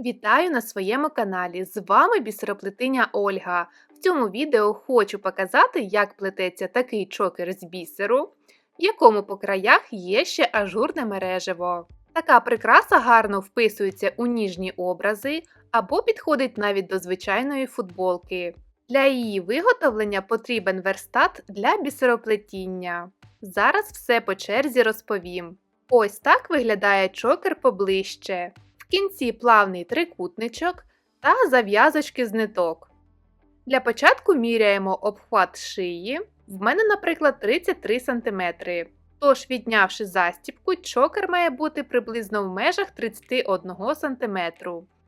Вітаю на своєму каналі! З вами бісероплетиня Ольга. В цьому відео хочу показати, як плететься такий чокер з бісеру, в якому по краях є ще ажурне мережево. Така прикраса гарно вписується у ніжні образи або підходить навіть до звичайної футболки. Для її виготовлення потрібен верстат для бісероплетіння. Зараз все по черзі розповім. Ось так виглядає чокер поближче. Кінці плавний трикутничок та зав'язочки з ниток. Для початку міряємо обхват шиї. В мене, наприклад, 33 см. Тож, віднявши застіпку, чокер має бути приблизно в межах 31 см.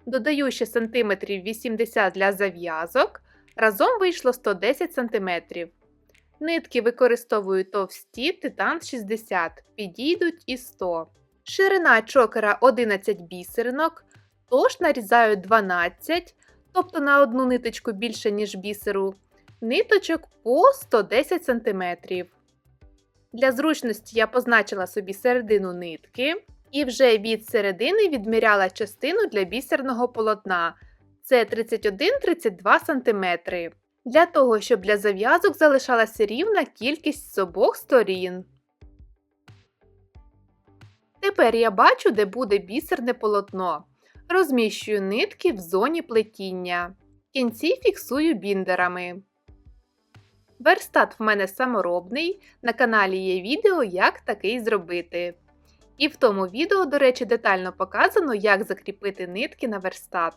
Додаю ще сантиметрів 80 для зав'язок. Разом вийшло 110 см. Нитки використовую товсті титан 60, підійдуть і 100. Ширина чокера 11 бісеринок, тож нарізаю 12, тобто на одну ниточку більше, ніж бісеру, ниточок по 110 см. Для зручності я позначила собі середину нитки і вже від середини відміряла частину для бісерного полотна. Це 31-32 см. Для того, щоб для зав'язок залишалася рівна кількість з обох сторін. Тепер я бачу, де буде бісерне полотно. Розміщую нитки в зоні плетіння. Кінці фіксую біндерами. Верстат в мене саморобний, на каналі є відео, як такий зробити. І в тому відео, до речі, детально показано, як закріпити нитки на верстат.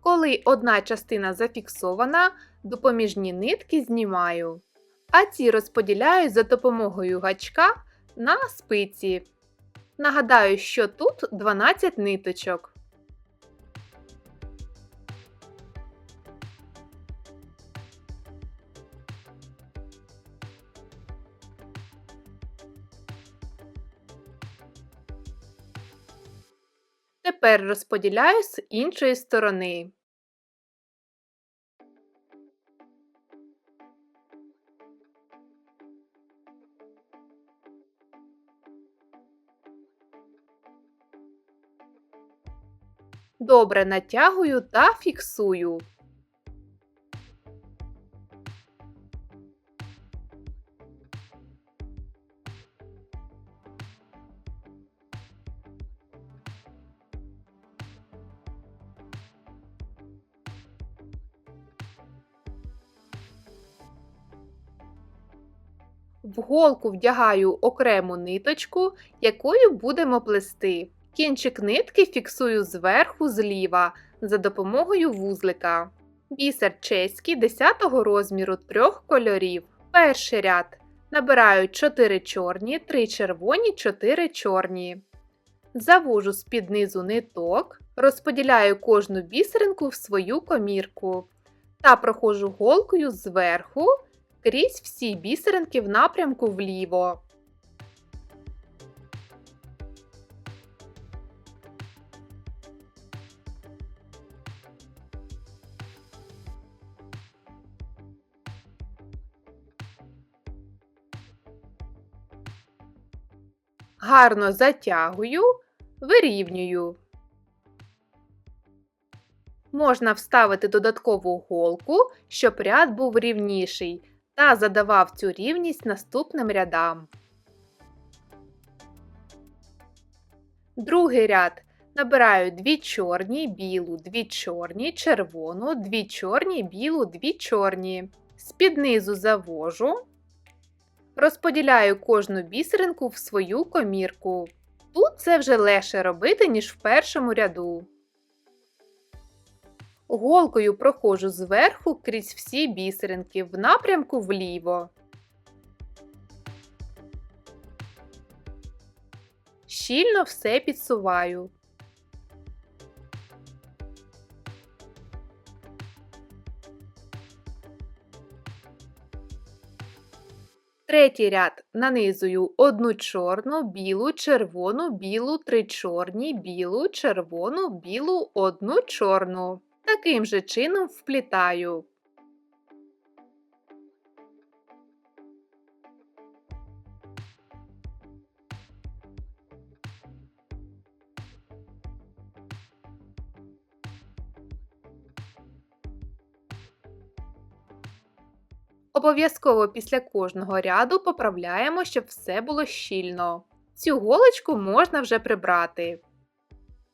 Коли одна частина зафіксована, допоміжні нитки знімаю, а ці розподіляю за допомогою гачка на спиці. Нагадаю, що тут 12 ниточок. Тепер розподіляю з іншої сторони. Добре натягую та фіксую. В голку вдягаю окрему ниточку, якою будемо плести. Кінчик нитки фіксую зверху зліва за допомогою вузлика. Бісер чеський 10 розміру трьох кольорів. Перший ряд. Набираю 4 чорні, 3 червоні, 4 чорні. Завожу з-під низу ниток, розподіляю кожну бісеринку в свою комірку та проходжу голкою зверху крізь всі бісеринки в напрямку вліво. Гарно затягую, вирівнюю. Можна вставити додаткову голку, щоб ряд був рівніший, та задавав цю рівність наступним рядам. Другий ряд набираю 2 чорні, білу, 2 чорні, червону, 2 чорні, білу, 2 чорні. З-під низу завожу, розподіляю кожну бісеринку в свою комірку. Тут це вже легше робити, ніж в першому ряду. Голкою проходжу зверху крізь всі бісеринки в напрямку вліво. Щільно все підсуваю. Третій ряд нанизую одну чорну, білу, червону, білу, три чорні, білу, червону, білу, одну чорну. Таким же чином вплітаю. Обов'язково після кожного ряду поправляємо, щоб все було щільно. Цю голочку можна вже прибрати.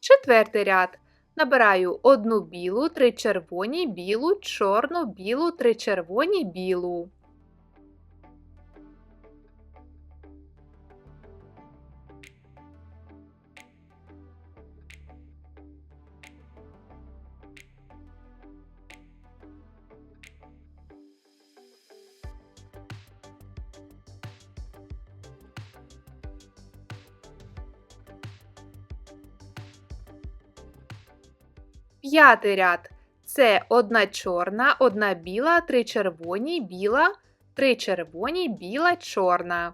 Четвертий ряд. Набираю одну білу, три червоні, білу, чорну, білу, три червоні, білу. П'ятий ряд. Це одна чорна, одна біла, три червоні, біла, три червоні, біла, чорна.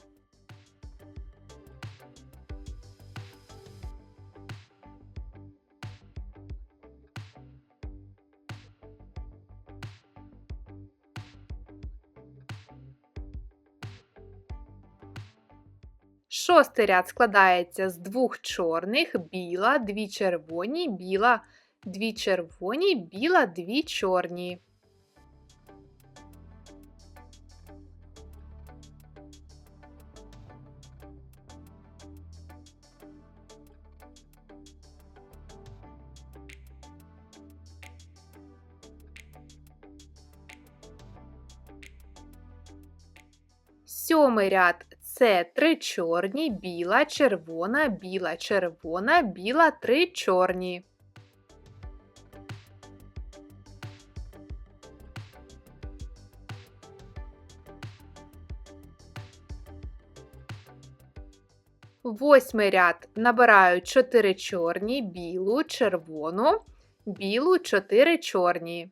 Шостий ряд складається з двох чорних, біла, дві червоні, біла, дві червоні, біла, дві чорні. Сьомий ряд це три чорні, біла, червона, біла, червона, біла, три чорні. Восьмий ряд набираю 4 чорні, білу, червону, білу, 4 чорні.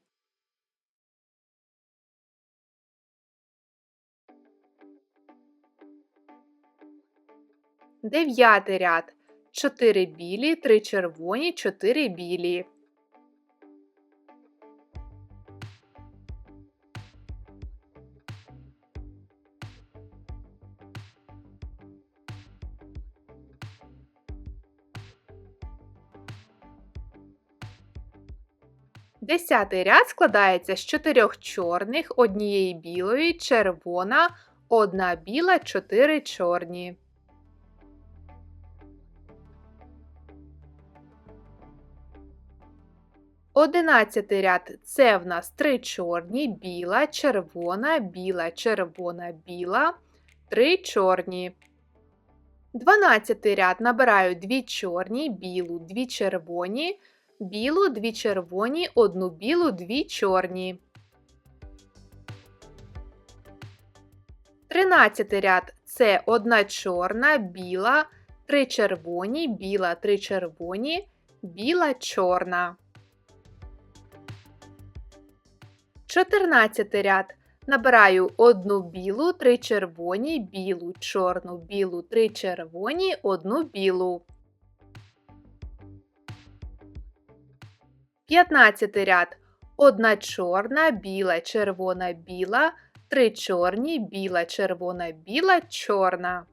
Дев'ятий ряд 4 білі, 3 червоні, 4 білі. Десятий ряд складається з чотирьох чорних, однієї білої, червона, одна біла, чотири чорні. Одинадцятий ряд це в нас три чорні, біла, червона, біла, червона, біла, три чорні. Дванадцятий ряд набираю дві чорні, білу, дві червоні, білу, дві червоні, одну білу, дві чорні. Тринадцятий ряд це одна чорна, біла, три червоні, біла, три червоні, біла, чорна. 14 ряд. Набираю одну білу, три червоні, білу, чорну, білу, три червоні, одну білу. 15 ряд. Одна чорна, біла, червона, біла, три чорні, біла, червона, біла, чорна.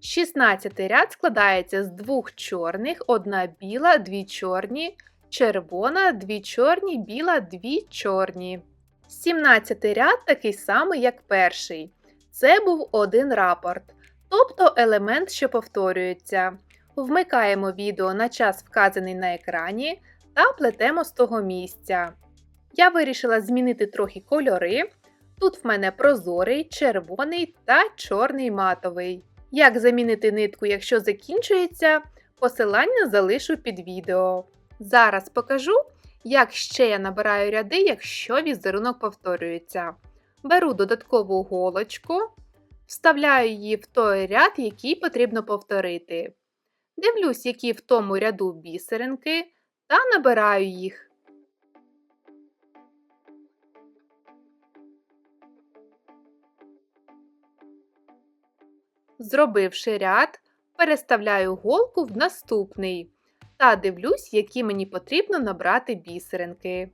16 ряд складається з двох чорних, одна біла, дві чорні, червона, дві чорні, біла, дві чорні. 17 ряд такий самий, як перший. Це був один рапорт, тобто елемент, що повторюється. Вмикаємо відео на час, вказаний на екрані, та плетемо з того місця. Я вирішила змінити трохи кольори. Тут в мене прозорий, червоний та чорний матовий. Як замінити нитку, якщо закінчується, посилання залишу під відео. Зараз покажу, як ще я набираю ряди, якщо візерунок повторюється. Беру додаткову голочку, вставляю її в той ряд, який потрібно повторити. Дивлюсь, які в тому ряду бісеринки, та набираю їх. Зробивши ряд, переставляю голку в наступний та дивлюсь, які мені потрібно набрати бісеринки.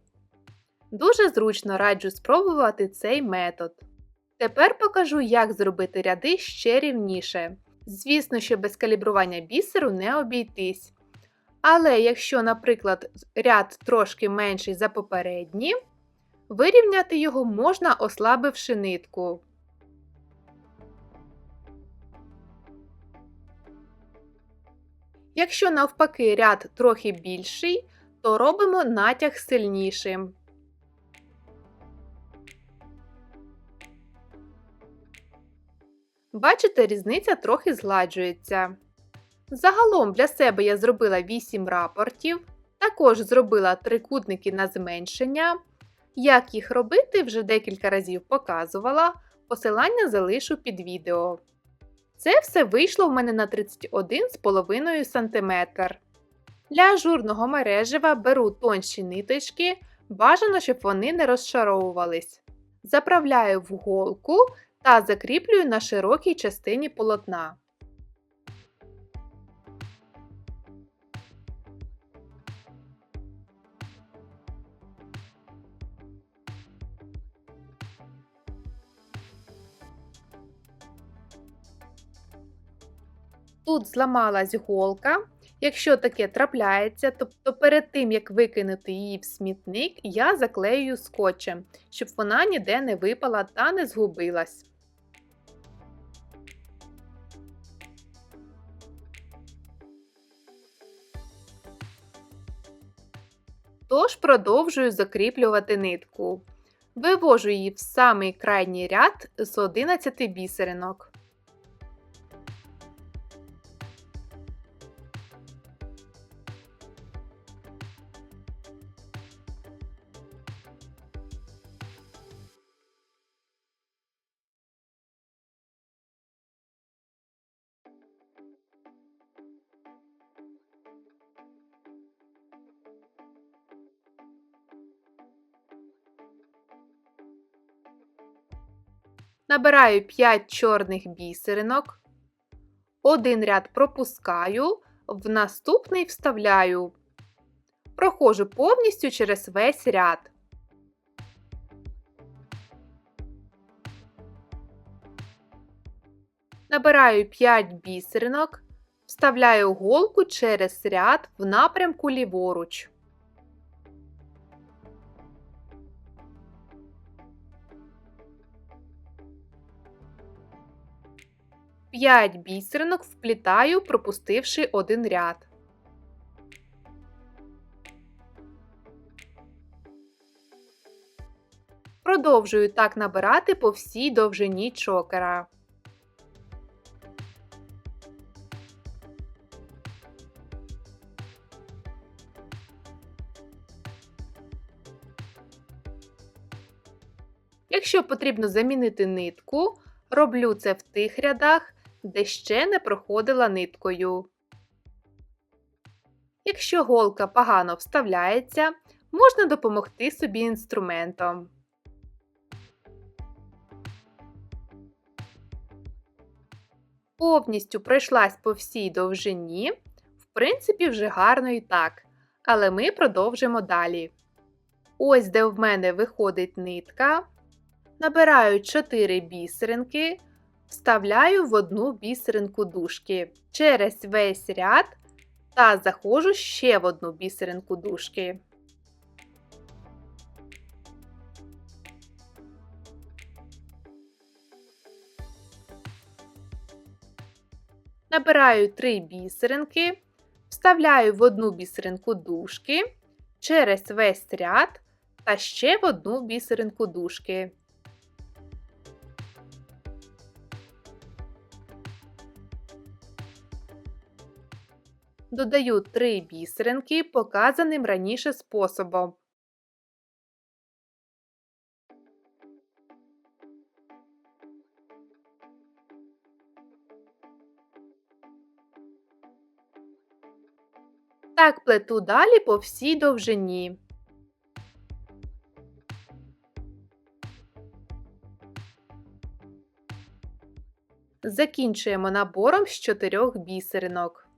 Дуже зручно раджу спробувати цей метод. Тепер покажу, як зробити ряди ще рівніше. Звісно, що без калібрування бісеру не обійтись. Але якщо, наприклад, ряд трошки менший за попередній, Вирівняти його можна, ослабивши нитку. Якщо навпаки ряд трохи більший, то робимо натяг сильнішим. Бачите, різниця трохи згладжується. Загалом для себе я зробила 8 рапортів, також зробила трикутники на зменшення. Як їх робити, вже декілька разів показувала, посилання залишу під відео. Це все вийшло в мене на 31,5 см. Для ажурного мережева беру тонші ниточки, бажано, щоб вони не розшаровувались. Заправляю в голку та закріплюю на широкій частині полотна. Тут зламалась голка. Якщо таке трапляється, тобто перед тим, як викинути її в смітник, я заклею скотчем, щоб вона ніде не випала та не згубилась. Тож продовжую закріплювати нитку. Вивожу її в самий крайній ряд з 11 бісеринок. Набираю 5 чорних бісеринок, один ряд пропускаю, в наступний вставляю, проходжу повністю через весь ряд. Набираю 5 бісеринок, вставляю голку через ряд в напрямку ліворуч. 5 бісеринок вплітаю, пропустивши один ряд. Продовжую так набирати по всій довжині чокера. Якщо потрібно замінити нитку, роблю це в тих рядах, де ще не проходила ниткою. Якщо голка погано вставляється, можна допомогти собі інструментом. Повністю пройшлась по всій довжині, в принципі, вже гарно і так. Але ми продовжимо далі. Ось де в мене виходить нитка. Набираю 4 бісеринки, вставляю в одну бісеринку дужки через весь ряд та заходжу ще в одну бісеринку дужки. Набираю 3 бісеринки, вставляю в одну бісеринку дужки через весь ряд та ще в одну бісеринку дужки. Додаю 3 бісеринки показаним раніше способом. Так плету далі по всій довжині. Закінчуємо набором з чотирьох бісеринок.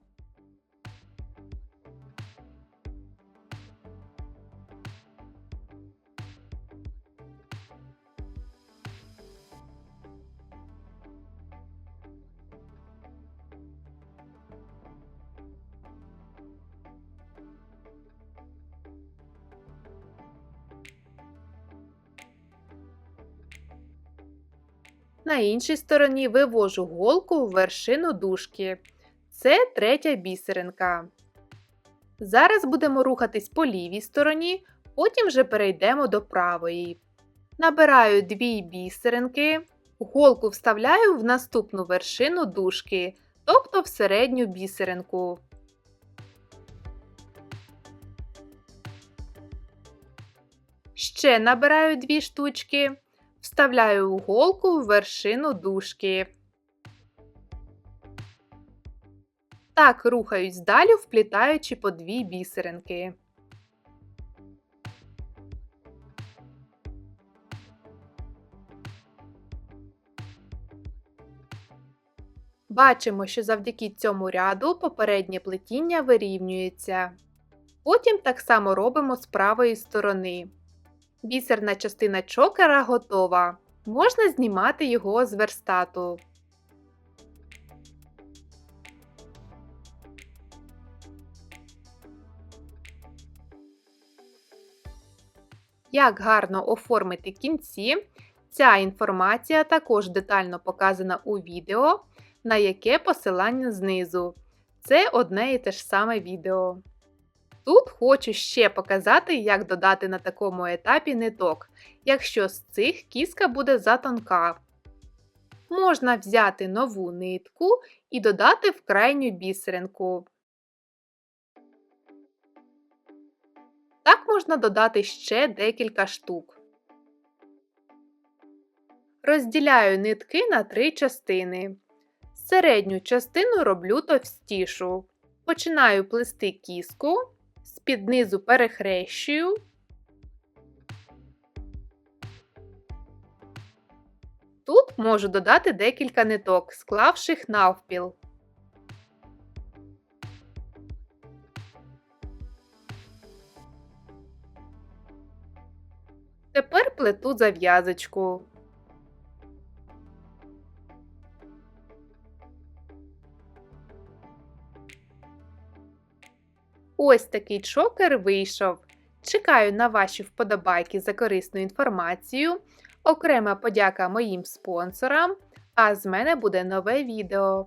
На іншій стороні вивожу голку в вершину дужки. Це третя бісеринка. Зараз будемо рухатись по лівій стороні, потім вже перейдемо до правої. Набираю дві бісеринки, голку вставляю в наступну вершину дужки, тобто в середню бісеринку. Ще набираю дві штучки, вставляю голку в вершину дужки. Так рухаюсь далі, вплітаючи по дві бісеринки. Бачимо, що завдяки цьому ряду попереднє плетіння вирівнюється. Потім так само робимо з правої сторони. Бісерна частина чокера готова. Можна знімати його з верстату. Як гарно оформити кінці. Ця інформація також детально показана у відео, на яке посилання знизу. Це одне і те ж саме відео. Тут хочу ще показати, як додати на такому етапі ниток, якщо з цих кіска буде затонка. Можна взяти нову нитку і додати в крайню бісеринку. Так можна додати ще декілька штук. Розділяю нитки на три частини. Середню частину роблю товстішу. Починаю плести кіску, з-під низу перехрещую. Тут можу додати декілька ниток, склавших навпіл. Тепер плету зав'язочку. Ось такий чокер вийшов. Чекаю на ваші вподобайки за корисну інформацію. Окрема подяка моїм спонсорам. А з мене буде нове відео.